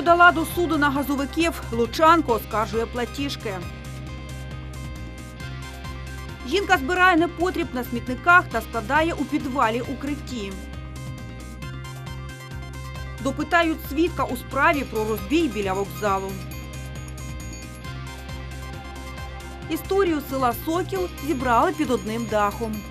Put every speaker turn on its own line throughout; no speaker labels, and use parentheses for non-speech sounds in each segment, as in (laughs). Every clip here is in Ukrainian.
подала до суду на газовиків. Лучанко оскаржує платіжки. Жінка збирає непотріб на смітниках та складає у підвалі укритті. Допитають свідка у справі про розбій біля вокзалу. Історію села Сокіл зібрали під одним дахом. –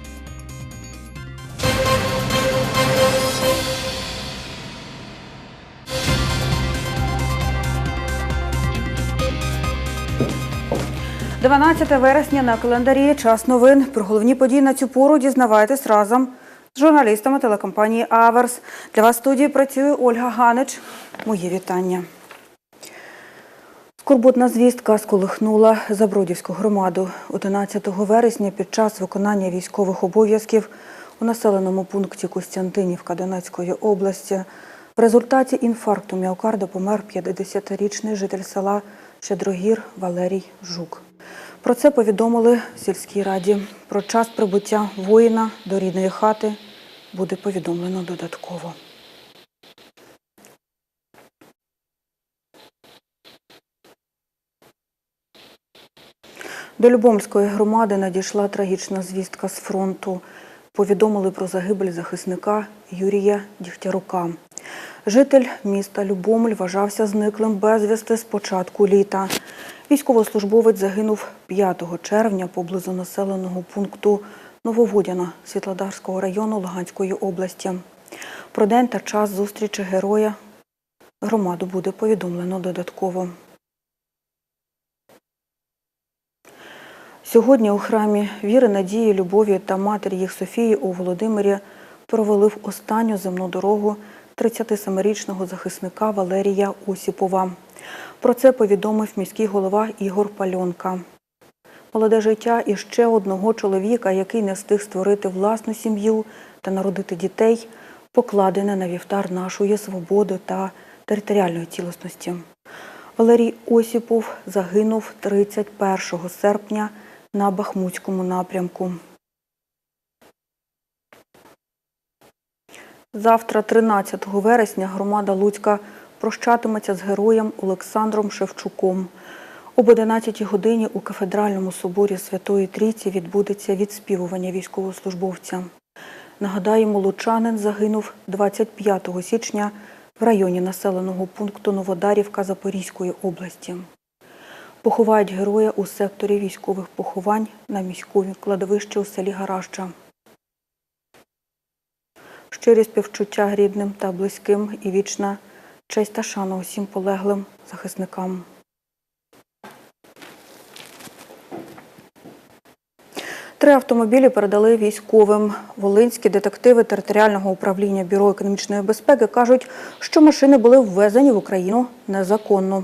12 вересня на календарі час новин. Про головні події на цю пору дізнавайтесь разом з журналістами телекомпанії Аверс. Для вас в студії працює Ольга Ганич. Моє вітання. Скорботна звістка сколихнула Забродівську громаду. 11 вересня під час виконання військових обов'язків у населеному пункті Костянтинівка Донецької області в результаті інфаркту міокарда помер 50-річний житель села Щедрогір Валерій Жук. Про це повідомили в сільській раді. Про час прибуття воїна до рідної хати буде повідомлено додатково. До Любомської громади надійшла трагічна звістка з фронту. Повідомили про загибель захисника Юрія Дігтярука. Житель міста Любомль вважався зниклим безвісти з початку літа. Військовослужбовець загинув 5 червня поблизу населеного пункту Нововодяна Світлодарського району Луганської області. Про день та час зустрічі героя громаду буде повідомлено додатково. Сьогодні у храмі віри, надії, любові та матері їх Софії у Володимирі провели останню земну дорогу 37-річного захисника Валерія Осіпова. Про це повідомив міський голова Ігор Пальонка. Молоде життя і ще одного чоловіка, який не встиг створити власну сім'ю та народити дітей, покладене на вівтар нашої свободи та територіальної цілісності. Валерій Осіпов загинув 31 серпня на Бахмутському напрямку. Завтра, 13 вересня, громада Луцька прощатиметься з героєм Олександром Шевчуком. Об 11 годині у кафедральному соборі Святої Трійці відбудеться відспівування військовослужбовця. Нагадаємо, лучанин загинув 25 січня в районі населеного пункту Новодарівка Запорізької області. Поховають героя у секторі військових поховань на міському кладовищі у селі Гараща. Щирі співчуття рідним та близьким і вічна честь та шана усім полеглим захисникам. Три автомобілі передали військовим. Волинські детективи територіального управління Бюро економічної безпеки кажуть, що машини були ввезені в Україну незаконно.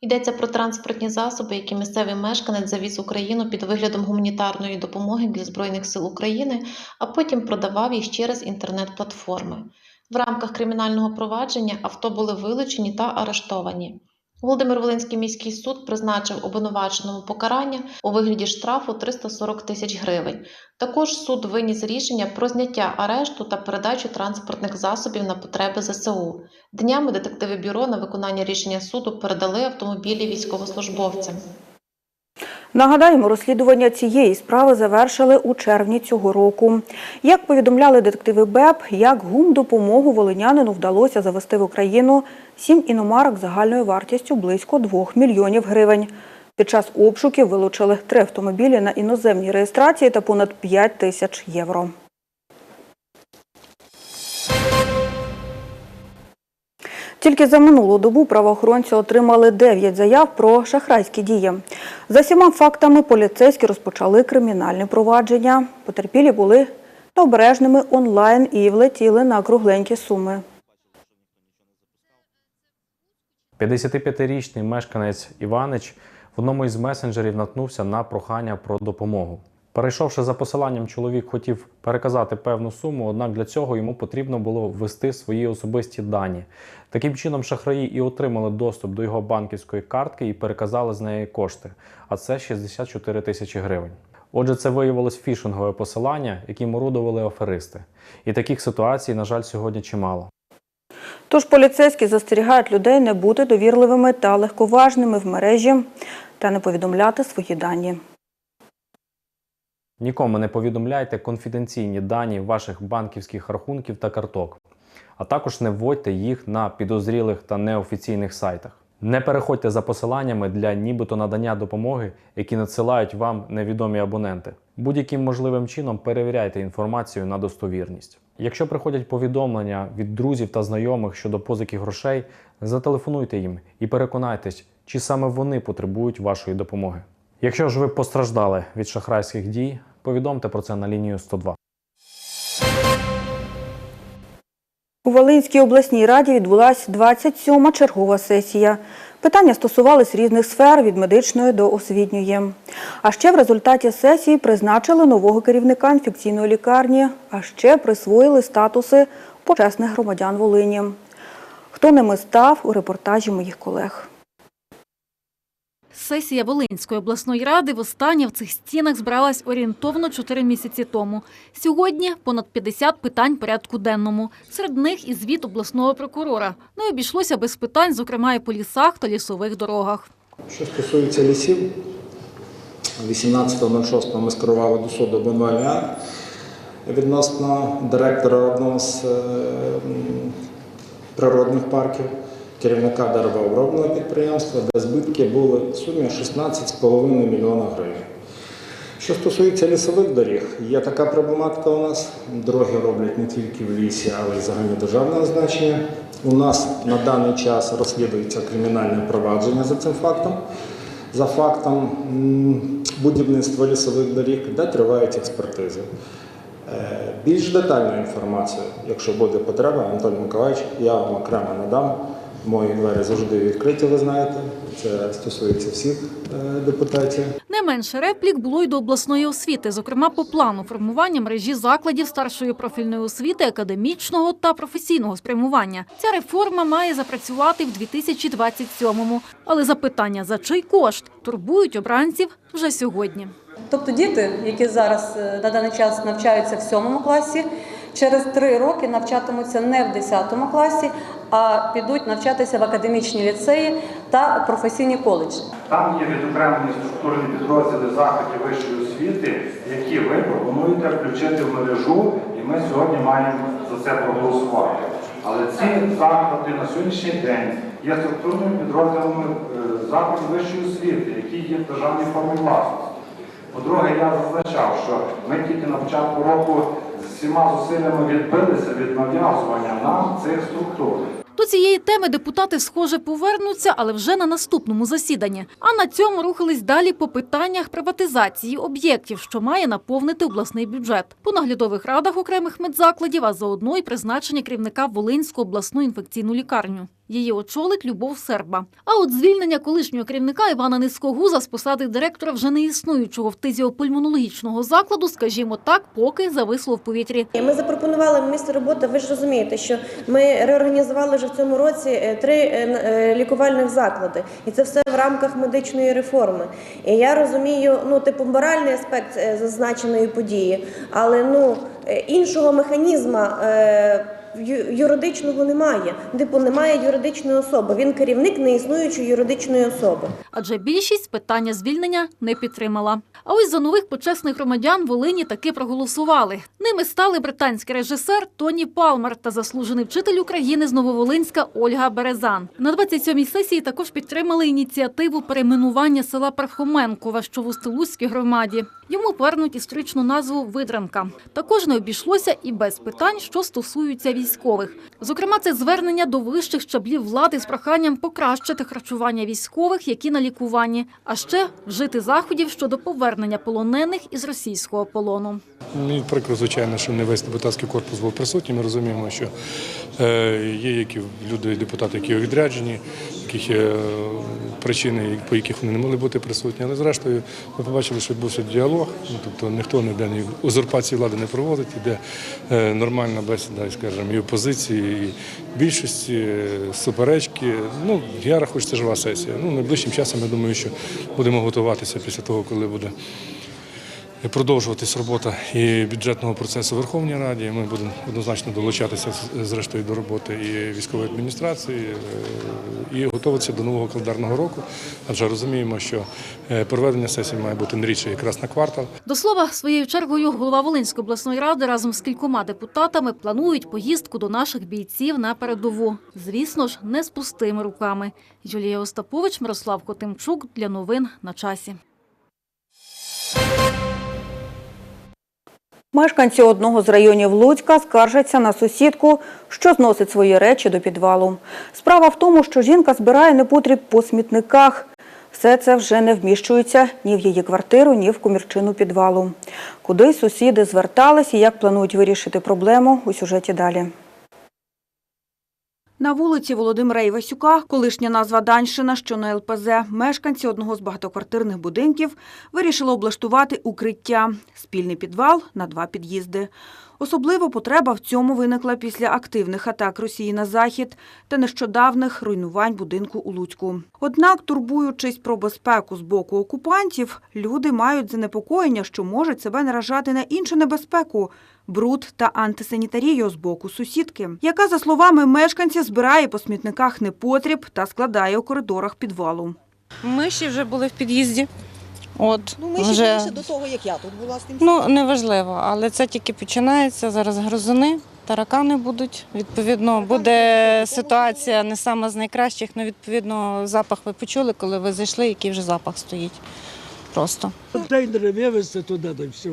Йдеться про транспортні засоби, які місцевий мешканець завіз Україну під виглядом гуманітарної допомоги для Збройних сил України, а потім продавав їх через інтернет-платформи. В рамках кримінального провадження авто були вилучені та арештовані. Володимир Волинський міський суд призначив обвинуваченому покарання у вигляді штрафу 340 тисяч гривень. Також суд виніс рішення про зняття арешту та передачу транспортних засобів на потреби ЗСУ. Днями детективи бюро на виконання рішення суду передали автомобілі військовослужбовцям.
Нагадаємо, розслідування цієї справи завершили у червні цього року. Як повідомляли детективи БЕП, як гум допомогу волинянину вдалося завести в Україну сім іномарок загальною вартістю близько 2 мільйонів гривень. Під час обшуків вилучили три автомобілі на іноземній реєстрації та понад 5 тисяч євро. Тільки за минулу добу правоохоронці отримали 9 заяв про шахрайські дії. За сіма фактами поліцейські розпочали кримінальне провадження. Потерпілі були необережними онлайн і влетіли на кругленькі суми.
55-річний мешканець Іванич в одному із месенджерів наткнувся на прохання про допомогу. Перейшовши за посиланням, чоловік хотів переказати певну суму, однак для цього йому потрібно було ввести свої особисті дані. Таким чином, шахраї і отримали доступ до його банківської картки і переказали з неї кошти, а це 64 тисячі гривень. Отже, це виявилось фішингове посилання, яким орудували аферисти. І таких ситуацій, на жаль, сьогодні чимало.
Тож поліцейські застерігають людей не бути довірливими та легковажними в мережі та не повідомляти свої дані.
Нікому не повідомляйте конфіденційні дані ваших банківських рахунків та карток, а також не вводьте їх на підозрілих та неофіційних сайтах. Не переходьте за посиланнями для нібито надання допомоги, які надсилають вам невідомі абоненти. Будь-яким можливим чином перевіряйте інформацію на достовірність. Якщо приходять повідомлення від друзів та знайомих щодо позики грошей, зателефонуйте їм і переконайтесь, чи саме вони потребують вашої допомоги. Якщо ж ви постраждали від шахрайських дій, повідомте про це на лінію 102.
У Волинській обласній раді відбулася 27-ма чергова сесія. Питання стосувались різних сфер від медичної до освітньої. А ще в результаті сесії призначили нового керівника інфекційної лікарні, а ще присвоїли статуси почесних громадян Волині. Хто ними став у репортажі моїх колег.
Сесія Волинської обласної ради востаннє в цих стінах збиралась орієнтовно 4 місяці тому. Сьогодні понад 50 питань порядку денному. Серед них і звіт обласного прокурора. Не обійшлося без питань, зокрема і по лісах та лісових дорогах.
Що стосується лісів, 18.06 ми скерували до суду обвинувальний відносно директора одного з е, природних парків, керівника деревообробного підприємства, де збитки були в сумі 16,5 мільйона гривень. Що стосується лісових доріг, є така проблематика у нас. Дороги роблять не тільки в лісі, але й загальнодержавного значення. У нас на даний час розслідується кримінальне провадження за цим фактом, за фактом будівництва лісових доріг, де тривають експертизи. Е, Більш детальну інформацію, якщо буде потреба, Анатолій Миколаївич, я вам окремо надам. Мої двері завжди відкриті, ви знаєте. Це стосується всіх е, депутатів.
Не менше реплік було й до обласної освіти, зокрема по плану формування мережі закладів старшої профільної освіти, академічного та професійного спрямування. Ця реформа має запрацювати в 2027-му. Але запитання за чий кошт турбують обранців вже сьогодні.
Тобто діти, які зараз е, на даний час навчаються в сьомому класі, через три роки навчатимуться не в 10 класі, а підуть навчатися в академічні ліцеї та професійні коледжі.
Там є відокремлені структурні підрозділи закладів вищої освіти, які ви пропонуєте включити в мережу, і ми сьогодні маємо за це проголосувати. Але ці заклади на сьогоднішній день є структурними підрозділами е, закладів вищої освіти, які є в державній формі власності. По-друге, я зазначав, що ми тільки на початку року всіма зусиллями відбилися від нав'язування нам цих структур.
До цієї теми депутати, схоже, повернуться, але вже на наступному засіданні. А на цьому рухались далі по питаннях приватизації об'єктів, що має наповнити обласний бюджет. По наглядових радах окремих медзакладів, а заодно й призначення керівника Волинську обласну інфекційну лікарню. Її очолить Любов Серба. А от звільнення колишнього керівника Івана Низькогуза з посади директора вже не існуючого фтизіопульмонологічного закладу, скажімо так, поки зависло в повітрі.
Ми запропонували місце роботи. Ви ж розумієте, що ми реорганізували вже в цьому році е, три е, е, лікувальних заклади, і це все в рамках медичної реформи. І я розумію, ну типу моральний аспект зазначеної події, але ну іншого механізма. Юридичного немає. Типу, немає юридичної особи. Він керівник неіснуючої юридичної особи.
адже більшість питання звільнення не підтримала. А ось за нових почесних громадян Волині таки проголосували. Ними стали британський режисер Тоні Палмер та заслужений вчитель України з Нововолинська Ольга Березан. На 27-й сесії також підтримали ініціативу перейменування села Пархоменкове, що в Устилузькій громаді. Йому повернуть історичну назву Видранка. Також не обійшлося і без питань, що стосуються військових. Зокрема, це звернення до вищих щаблів влади з проханням покращити харчування військових, які на лікуванні, а ще вжити заходів щодо повернення полонених із російського полону.
Мені прикро, звичайно, що не весь депутатський корпус був присутній. Ми розуміємо, що е, є які люди, депутати, які у відрядженні, яких е, причини, по яких вони не могли бути присутні. Але зрештою ми побачили, що відбувся діалог. Ну, тобто ніхто ніде ні узурпації влади не проводить, іде е, нормальна бесіда, скажімо, і опозиції, і більшості, е, суперечки. Ну, я рахую, що це жива сесія. Ну, найближчим часом я думаю, що будемо готуватися після того, коли буде продовжуватись робота і бюджетного процесу в Верховній Раді. Ми будемо однозначно долучатися зрештою до роботи і військової адміністрації е, і готуватися до нового календарного року. Адже розуміємо, що е, проведення сесії має бути не рідше якраз на квартал.
До слова, своєю чергою голова Волинської обласної ради разом з кількома депутатами планують поїздку до наших бійців на передову. Звісно ж, не з пустими руками. Юлія Остапович, Мирослав Котимчук для новин на часі.
Мешканці одного з районів Луцька скаржаться на сусідку, що зносить свої речі до підвалу. Справа в тому, що жінка збирає непотріб по смітниках. Все це вже не вміщується ні в її квартиру, ні в комірчину підвалу. Куди сусіди звертались і як планують вирішити проблему у сюжеті далі. На вулиці Володимира Івасюка, колишня назва Даньшина, що на ЛПЗ, мешканці одного з багатоквартирних будинків вирішили облаштувати укриття – спільний підвал на два під'їзди. Особливо потреба в цьому виникла після активних атак Росії на захід та нещодавних руйнувань будинку у Луцьку. Однак, турбуючись про безпеку з боку окупантів, люди мають занепокоєння, що можуть себе наражати на іншу небезпеку – бруд та антисанітарію з боку сусідки, яка, за словами мешканців, збирає по смітниках непотріб та складає у коридорах підвалу.
Ми ще вже були в під'їзді. От,
Ну, ми ще
вже,
більше до того, як я тут була з тим.
ну, неважливо, але це тільки починається. Зараз грозуни, таракани будуть. Відповідно, буде ситуація не сама з найкращих, але відповідно запах ви почули, коли ви зайшли, який вже запах стоїть. Просто.
Контейнери вивезти туди, да все.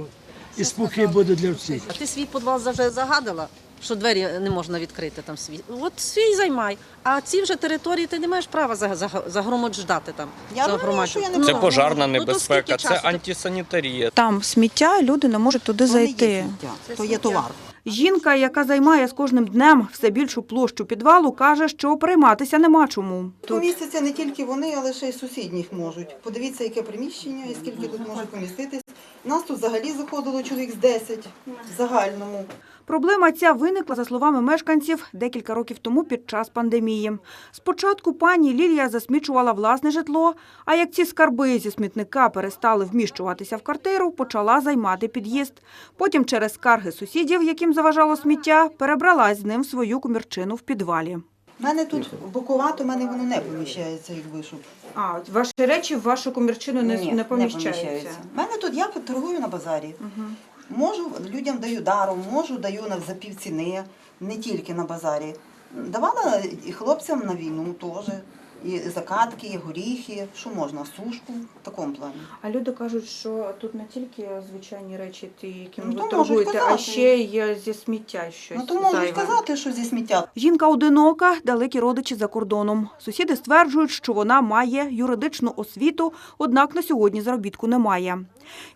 І спокій буде для всіх.
А ти свій підвал вже загадала, що двері не можна відкрити там свій. От свій займай. А ці вже території ти не маєш права за- за- там.
Я розумію, що я не
Це
Ну,
пожарна
ну,
небезпека,
скільки
це антисанітарія.
Там сміття, люди не можуть туди зайти.
То є товар.
Жінка, яка займає з кожним днем все більшу площу підвалу, каже, що прийматися нема чому.
Помістяться не тільки вони, але ще й сусідніх можуть. Подивіться, яке приміщення і скільки тут може поміститись. Нас тут взагалі заходило чоловік з 10 в загальному.
Проблема ця виникла, за словами мешканців, декілька років тому під час пандемії. Спочатку пані Лілія засмічувала власне житло, а як ці скарби зі смітника перестали вміщуватися в квартиру, почала займати під'їзд. Потім через скарги сусідів, яким заважало сміття, перебралась з ним свою комірчину в підвалі.
У мене тут боковато, в мене воно не поміщається, якби щоб.
А, ваші речі в вашу комірчину
Ні, У мене тут я торгую на базарі. Можу, людям даю даром, можу, даю на за півціни, не тільки на базарі. Давала і хлопцям на війну теж. І закатки, і горіхи, що можна, сушку в такому плані.
А люди кажуть, що тут не тільки звичайні речі, ті, якими
Ну,
ви торгуєте, а ще є зі сміття щось.
Ну то можуть
зайве.
казати, що зі сміття.
Жінка одинока, далекі родичі за кордоном. Сусіди стверджують, що вона має юридичну освіту, однак на сьогодні заробітку немає.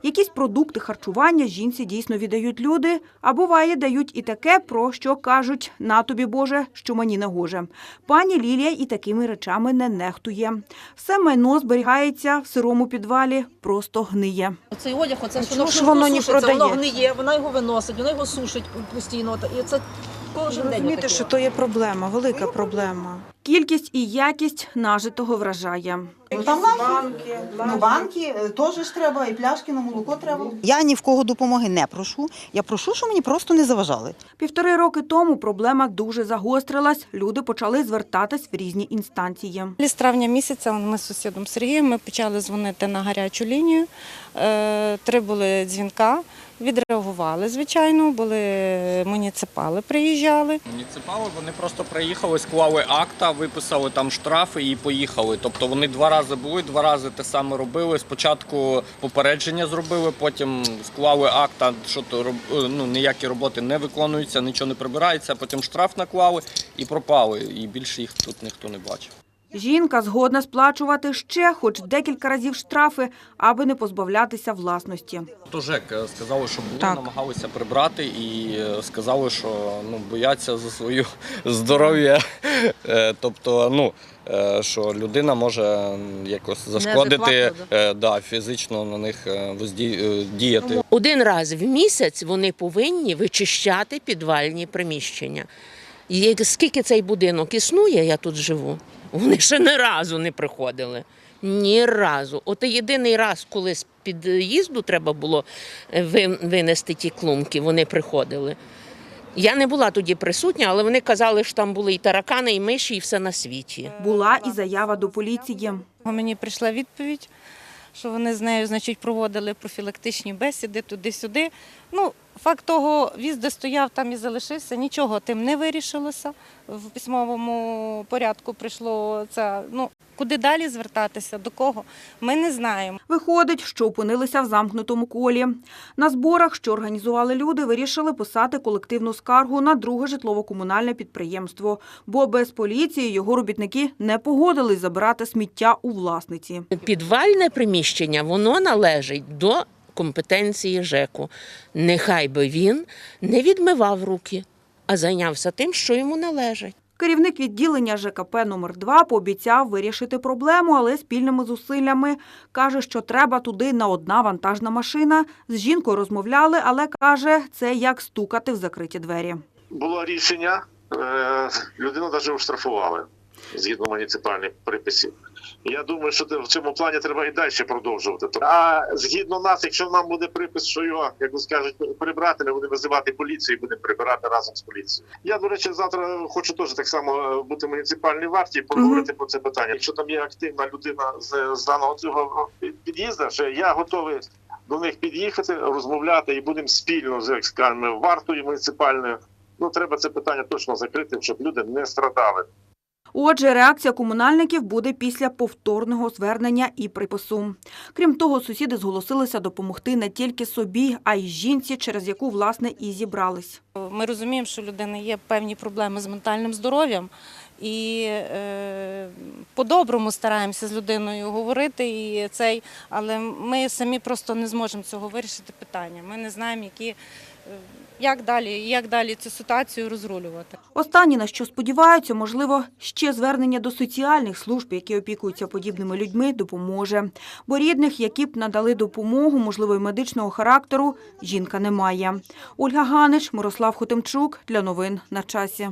Якісь продукти харчування жінці дійсно віддають люди, а буває, дають і таке, про що кажуть «на тобі, Боже, що мені не гоже». Пані Лілія і такими речами не нехтує. Все майно зберігається в сирому підвалі, просто гниє.
Оцей одяг, оце
чого ж воно не
воно гниє, вона його виносить, вона його сушить постійно. І це кожен день.
Розумієте, що то є проблема, велика проблема. Кількість і якість нажитого вражає.
Ну, там банки, ну, банки е, теж ж треба, і пляшки на молоко треба. Я ні в кого допомоги не прошу. Я прошу, щоб мені просто не заважали.
Півтори роки тому проблема дуже загострилась. Люди почали звертатись в різні інстанції.
З травня місяця ми з сусідом Сергієм ми почали дзвонити на гарячу лінію. Е, Три були дзвінка. Відреагували, звичайно, були муніципали, приїжджали.
Муніципали вони просто приїхали, склали акта, виписали там штрафи і поїхали. Тобто вони два рази були, два рази те саме робили. Спочатку попередження зробили, потім склали акта, що то е, ну, ніякі роботи не виконуються, нічого не прибирається, потім штраф наклали і пропали. І більше їх тут ніхто не бачив.
Жінка згодна сплачувати ще хоч декілька разів штрафи, аби не позбавлятися власності.
То ЖЕК е, сказали, що були,
Так.
намагалися прибрати і е, сказали, що ну, бояться за своє (laughs) здоров'я. Е, Тобто, ну, е, що людина може якось зашкодити
Неадекватно,
е, да, фізично на них е, возді- е, діяти.
Один раз в місяць вони повинні вичищати підвальні приміщення. І скільки цей будинок існує, я тут живу, вони ще ні разу не приходили. Ні разу. От єдиний раз, коли з під'їзду треба було е, винести ті клумки. Вони приходили. Я не була тоді присутня, але вони казали, що там були і таракани, і миші, і все на світі.
Була і заява до поліції.
Мені прийшла відповідь, що вони з нею, значить, проводили профілактичні бесіди туди-сюди. Ну, факт того, віз, де стояв, там і залишився, нічого тим не вирішилося. В письмовому порядку прийшло це. Ну, куди далі звертатися, до кого, ми не знаємо.
Виходить, що опинилися в замкнутому колі. На зборах, що організували люди, вирішили писати колективну скаргу на друге житлово-комунальне підприємство, бо без поліції його робітники не погодились забирати сміття у власниці.
Підвальне приміщення воно належить до компетенції ЖЕКу. Нехай би він не відмивав руки, а зайнявся тим, що йому належить.
Керівник відділення ЖКП номер 2 пообіцяв вирішити проблему, але спільними зусиллями. Каже, що треба туди на одна вантажна машина. З жінкою розмовляли, але каже, це як стукати в закриті двері.
було рішення, е, людину навіть оштрафували згідно муніципальних приписів. Я думаю, що в цьому плані треба і далі продовжувати. А згідно нас, якщо нам буде припис, що його, як ви скажуть, прибрати, ми будемо визивати поліцію і будемо прибирати разом з поліцією. Я, до речі, завтра хочу теж так само е, бути в муніципальній варті і поговорити про це питання. Якщо там є активна людина з, з даного цього під'їзду, що я готовий до них під'їхати, розмовляти і будемо спільно з як вартою муніципальною. Ну, треба це питання точно закрити, щоб люди не страдали.
Отже, реакція комунальників буде після повторного звернення і припису. Крім того, сусіди зголосилися допомогти не тільки собі, а й жінці, через яку власне і зібрались.
Ми розуміємо, що у людини є певні проблеми з ментальним здоров'ям, і е, по-доброму стараємося з людиною говорити, і цей, але ми самі просто не зможемо цього вирішити питання. Ми не знаємо, які, е, як далі, як далі цю ситуацію розрулювати.
Останні, на що сподіваються, можливо, ще звернення до соціальних служб, які опікуються подібними людьми, допоможе. Бо рідних, які б надали допомогу, можливо, й медичного характеру, жінка не має. Ольга Ганич, Мирослав Хотимчук для новин на часі.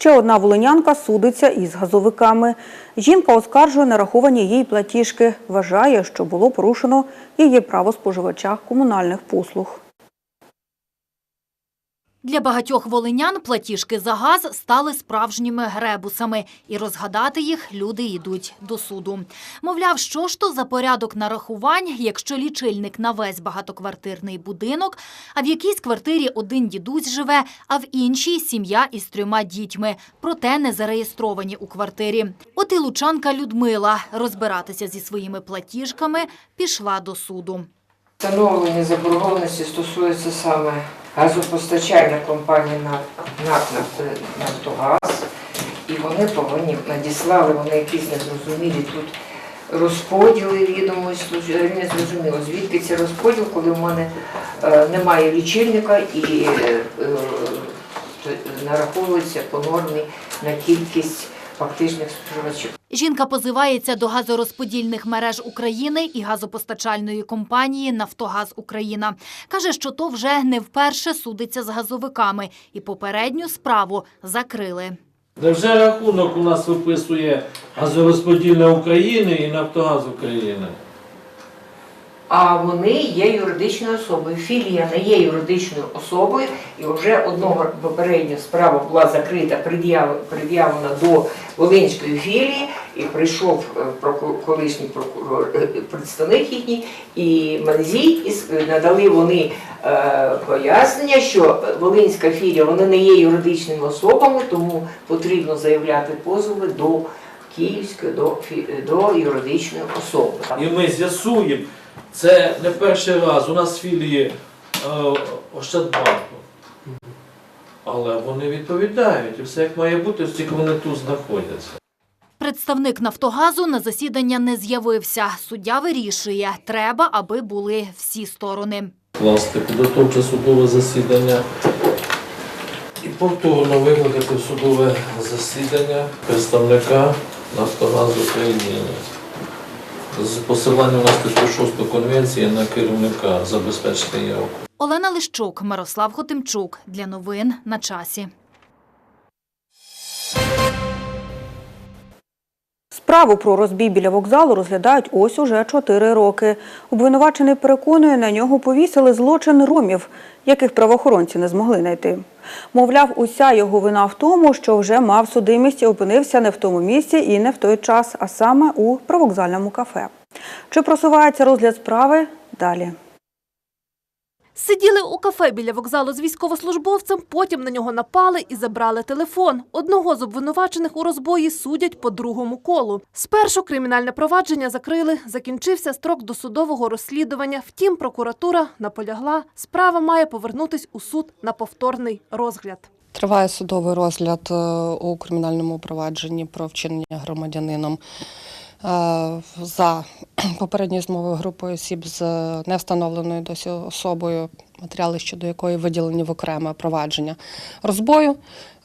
Ще одна волинянка судиться із газовиками. Жінка оскаржує нараховані їй платіжки. Вважає, що було порушено її право споживача комунальних послуг.
Для багатьох волинян платіжки за газ стали справжніми гребусами, і розгадати їх люди йдуть до суду. Мовляв, що ж то за порядок нарахувань, якщо лічильник на весь багатоквартирний будинок, а в якійсь квартирі один дідусь живе, а в іншій сім'я із трьома дітьми, проте не зареєстровані у квартирі. От і лучанка Людмила розбиратися зі своїми платіжками пішла до суду.
Встановлення заборгованості стосується саме газопостачальної компанії «НАК НАК Нафтогаз, і вони повинні надіслали вони якісь незрозумілі тут розподіли відомості. Не зрозуміло, звідки це розподіл, коли в мене е, немає лічильника і е, е, нараховується по нормі на кількість фактичних споживачів.
Жінка позивається до газорозподільних мереж України і газопостачальної компанії «Нафтогаз Україна». Каже, що то вже не вперше судиться з газовиками і попередню справу закрили.
Невже рахунок у нас виписує газорозподільне України і Нафтогаз України?
А вони є юридичною особою. Філія не є юридичною особою, і вже одного попередня справа була закрита, пред'явлена до Волинської філії, і прийшов е, колишній прокурор, е, представник їхній, і Манзій, і надали вони е, пояснення, що Волинська філія вони не є юридичними особами, тому потрібно заявляти позови до Київської, до, до юридичної особи.
І ми з'ясуємо, це не перший раз. У нас філії е, Ощадбанку. Але вони відповідають, і все як має бути, тільки вони тут знаходяться.
Представник «Нафтогазу» на засідання не з'явився. Суддя вирішує, треба, аби були всі сторони.
Власне, підготовче судове засідання і повторно викликати в судове засідання представника Нафтогазу України з посиланням на статтю 6 конвенції на керівника забезпечити явку.
Олена Лищук, Мирослав Хотимчук. Для новин на часі.
Справу про розбій біля вокзалу розглядають ось уже чотири роки. Обвинувачений переконує, на нього повісили злочин ромів, яких правоохоронці не змогли знайти. Мовляв, уся його вина в тому, що вже мав судимість і опинився не в тому місці і не в той час, а саме у привокзальному кафе. Чи просувається розгляд справи? Далі.
Сиділи у кафе біля вокзалу з військовослужбовцем, потім на нього напали і забрали телефон. Одного з обвинувачених у розбої судять по другому колу. Спершу кримінальне провадження закрили, закінчився строк досудового розслідування. Втім, прокуратура наполягла, справа має повернутись у суд на повторний розгляд.
Триває судовий розгляд е, у кримінальному провадженні про вчинення громадянином за попередньою змовою групою осіб з невстановленою досі особою, матеріали щодо якої виділені в окреме провадження розбою.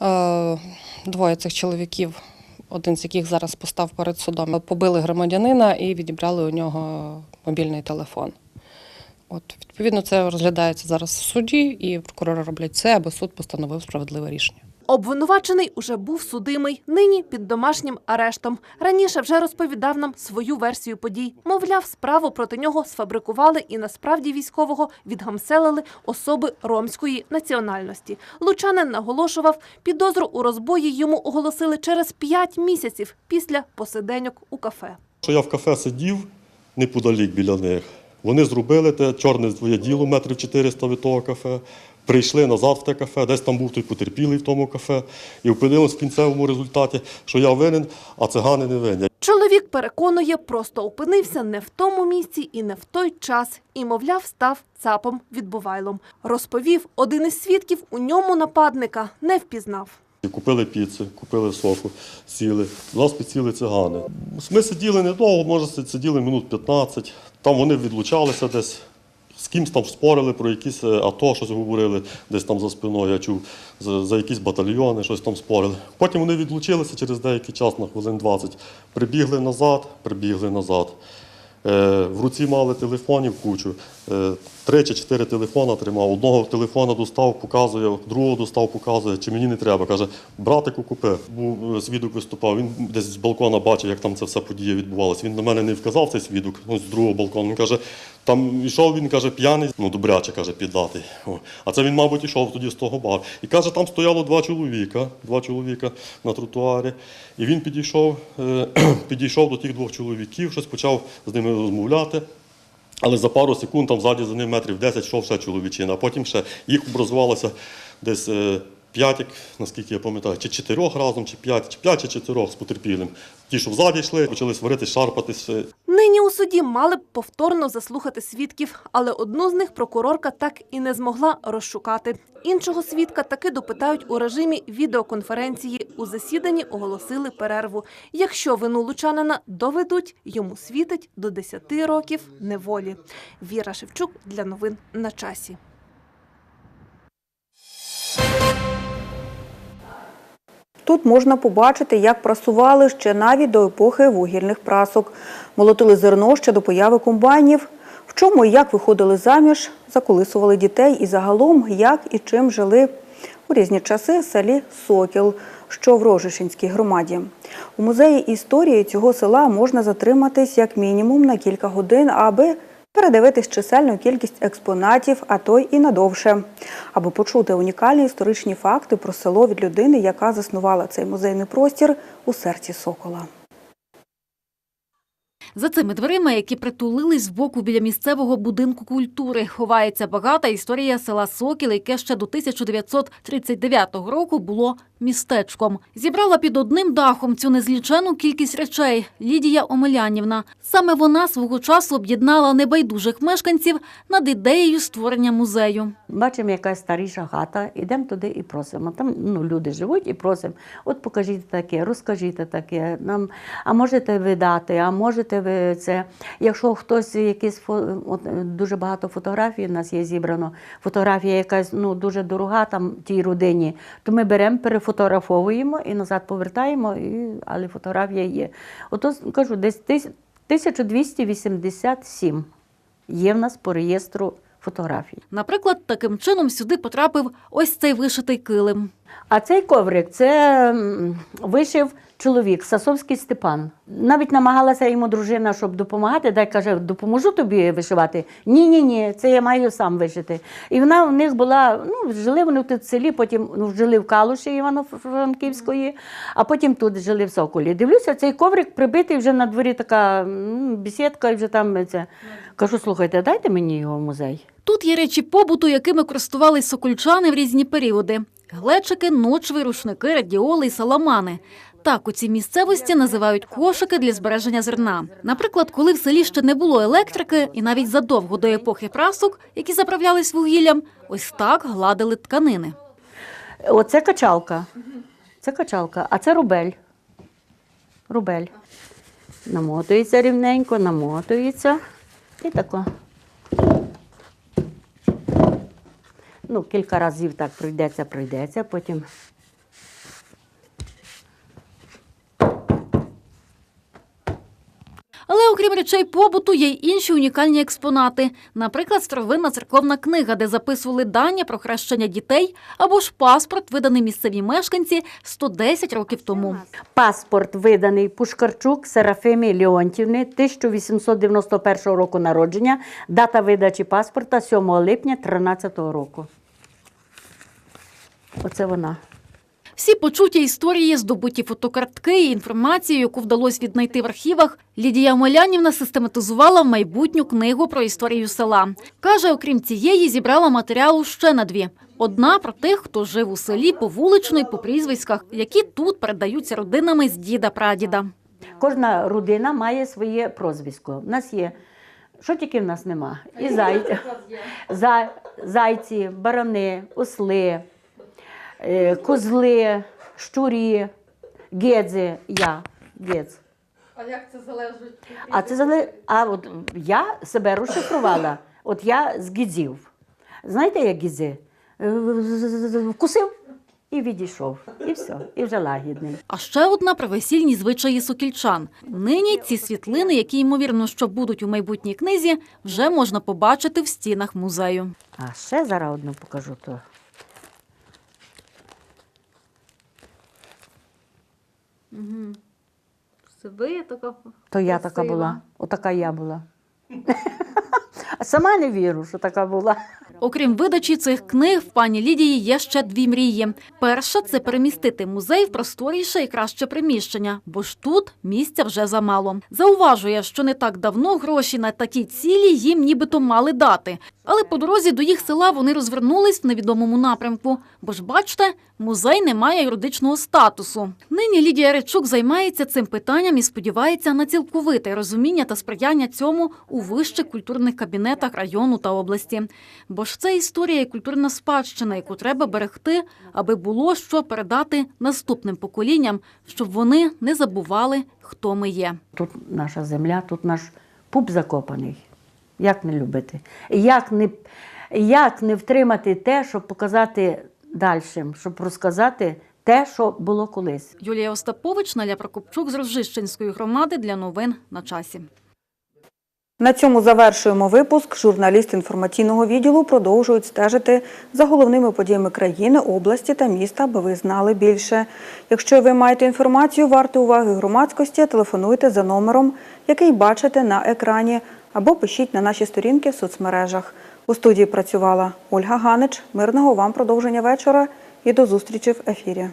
Е, Двоє цих чоловіків, один з яких зараз постав перед судом, побили громадянина і відібрали у нього мобільний телефон. От, відповідно, це розглядається зараз в суді, і прокурори роблять це, аби суд постановив справедливе рішення.
Обвинувачений уже був судимий, нині під домашнім арештом. Раніше вже розповідав нам свою версію подій. Мовляв, справу проти нього сфабрикували і насправді військового відгамселили особи ромської національності. Лучанин наголошував, підозру у розбої йому оголосили через п'ять місяців після посиденьок у кафе.
Що я в кафе сидів неподалік біля них. Вони зробили те чорне своє діло, метрів 400 від того кафе. Прийшли назад в те кафе, десь там був той потерпілий в тому кафе, і опинилось в кінцевому результаті, що я винен, а цигани не винні.
Чоловік переконує, просто опинився не в тому місці і не в той час, і, мовляв, став цапом відбувайлом. Розповів, один із свідків у ньому нападника не впізнав.
Купили піци, купили соку, сіли. У нас підсіли цигани. Ми сиділи недовго, може, сиділи минут 15. Там вони відлучалися десь. З кимсь там спорили про якісь е, АТО, щось говорили, десь там за спиною, я чув, за, за якісь батальйони, щось там спорили. Потім вони відлучилися через деякий час, на хвилин 20. Прибігли назад, прибігли назад. Е, в руці мали телефонів кучу. Е, три чи чотири телефона тримав. Одного телефона достав, показує, другого достав, показує, чи мені не треба. Каже, братику купи. Був е, свідок виступав. Він десь з балкона бачив, як там це все подія відбувалася. Він на мене не вказав цей свідок, ну, з другого балкону. Він каже, там йшов він, каже, п'яний, ну добряче, каже, піддатий. А це він, мабуть, йшов тоді з того бару. І каже, там стояло два чоловіка, два чоловіка на тротуарі. І він підійшов, е, (clears throat) підійшов до тих двох чоловіків, щось почав з ними розмовляти. Але за пару секунд там ззаді за ним метрів 10 йшов ще чоловічина, а потім ще їх образувалося десь п'ять, наскільки я пам'ятаю, чи чотирьох разом, чи п'ять, чи п'ять, чи чотирьох з потерпілим. Ті, що взаді йшли, почали сваритись, шарпатись. е,
Нині у суді мали б повторно заслухати свідків, але одну з них прокурорка так і не змогла розшукати. Іншого свідка таки допитають у режимі відеоконференції. У засіданні оголосили перерву. Якщо вину лучанина доведуть, йому світить до 10 років неволі. Віра Шевчук для новин на часі.
Тут можна побачити, як прасували ще навіть до епохи вугільних прасок. Молотили зерно ще до появи комбайнів. В чому і як виходили заміж, заколисували дітей і загалом, як і чим жили у різні часи в селі Сокіл, що в Рожишинській громаді. У музеї історії цього села можна затриматись як мінімум на кілька годин, аби передивитись чисельну кількість експонатів, а то й і надовше, аби почути унікальні історичні факти про село від людини, яка заснувала цей музейний простір у серці Сокола.
За цими дверима, які притулились збоку біля місцевого будинку культури, ховається багата історія села Сокіл, яке ще до 1939 року було містечком. Зібрала під одним дахом цю незлічену кількість речей Лідія Омелянівна. Саме вона свого часу об'єднала небайдужих мешканців над ідеєю створення музею.
Бачимо, якась старіша хата, йдемо туди і просимо. Там ну, люди живуть і просимо. От покажіть таке, розкажіть таке. Нам, а можете ви дати, а можете це. Якщо хтось якісь от, е, дуже багато фотографій у нас є зібрано, фотографія якась ну, дуже дорога там тій родині, то ми беремо, перефотографовуємо і назад повертаємо, і, але фотографія є. Ото кажу, десь 1287 є в нас по реєстру фотографій.
Наприклад, таким чином сюди потрапив ось цей вишитий килим.
А цей коврик це вишив чоловік Сасовський Степан. Навіть намагалася йому дружина, щоб допомагати, дай каже, допоможу тобі вишивати. Ні, ні, ні, це я маю сам вишити. І вона в них була, ну, жили вони тут в селі, потім ну, жили в Калуші Івано-Франківської, а потім тут жили в Соколі. Дивлюся, цей коврик прибитий вже на дворі така м, бесідка, і вже там це. Кажу, слухайте, дайте мені його в музей.
Тут є речі побуту, якими користувались сокольчани в різні періоди: глечики, ночви, рушники, радіоли і саламани. Так у цій місцевості називають кошики для збереження зерна. Наприклад, коли в селі ще не було електрики, і навіть задовго до епохи прасок, які заправлялись вугіллям, ось так гладили тканини.
Оце качалка. Це качалка, а це рубель. Рубель. Намотується рівненько, намотується. І тако. Ну, кілька разів так пройдеться, пройдеться, потім.
Але окрім речей побуту, є й інші унікальні експонати. Наприклад, старовинна церковна книга, де записували дані про хрещення дітей, або ж паспорт, виданий місцевій мешканці 110 років тому.
Паспорт виданий Пушкарчук Серафимі Леонтівни 1891 року народження. Дата видачі паспорта 7 липня 13 року. Оце вона.
Всі почуті історії, здобуті фотокартки і інформацію, яку вдалося віднайти в архівах, Лідія Омелянівна систематизувала в майбутню книгу про історію села. Каже, окрім цієї, зібрала матеріалу ще на дві. Одна про тих, хто жив у селі по вулично і по прізвиськах, які тут передаються родинами з діда-прадіда.
Кожна родина має своє прозвисько. У нас є, що тільки в нас нема? І зай... за... зайці, барани, осли, козли, щурі, гедзи, я, гедз.
А як це залежить?
А це зале... А от я себе розшифрувала. От я з гідзів. Знаєте, як гідзи? Е, Вкусив і відійшов. І все, і вже лагідний.
А ще одна про весільні звичаї сокільчан. Нині ці світлини, які ймовірно, що будуть у майбутній книзі, вже можна побачити в стінах музею.
А ще зараз одну покажу то.
Угу. Себе така.
То я така була. Отака я була. (laughs) Сама не вірю, що така була.
Окрім видачі цих книг, в пані Лідії є ще дві мрії. Перша це перемістити музей в просторіше і краще приміщення, бо ж тут місця вже замало. Зауважує, що не так давно гроші на такі цілі їм нібито мали дати. Але по дорозі до їх села вони розвернулись в невідомому напрямку. Бо ж бачите, музей не має юридичного статусу. Нині Лідія Речук займається цим питанням і сподівається на цілковите розуміння та сприяння цьому у вищих культурних кабінетах району та області. Бо ж це історія і культурна спадщина, яку треба берегти, аби було що передати наступним поколінням, щоб вони не забували, хто ми є.
Тут наша земля, тут наш пуп закопаний. Як не любити? Як не, як не втримати те, щоб показати дальшим, щоб розказати те, що було колись.
Юлія Остапович, Наля Прокопчук з Розжищенської громади для новин на часі.
На цьому завершуємо випуск. Журналісти інформаційного відділу продовжують стежити за головними подіями країни, області та міста, аби ви знали більше. Якщо ви маєте інформацію, варту уваги громадськості, телефонуйте за номером, який бачите на екрані, або пишіть на наші сторінки в соцмережах. У студії працювала Ольга Ганич. Мирного вам продовження вечора і до зустрічі в ефірі.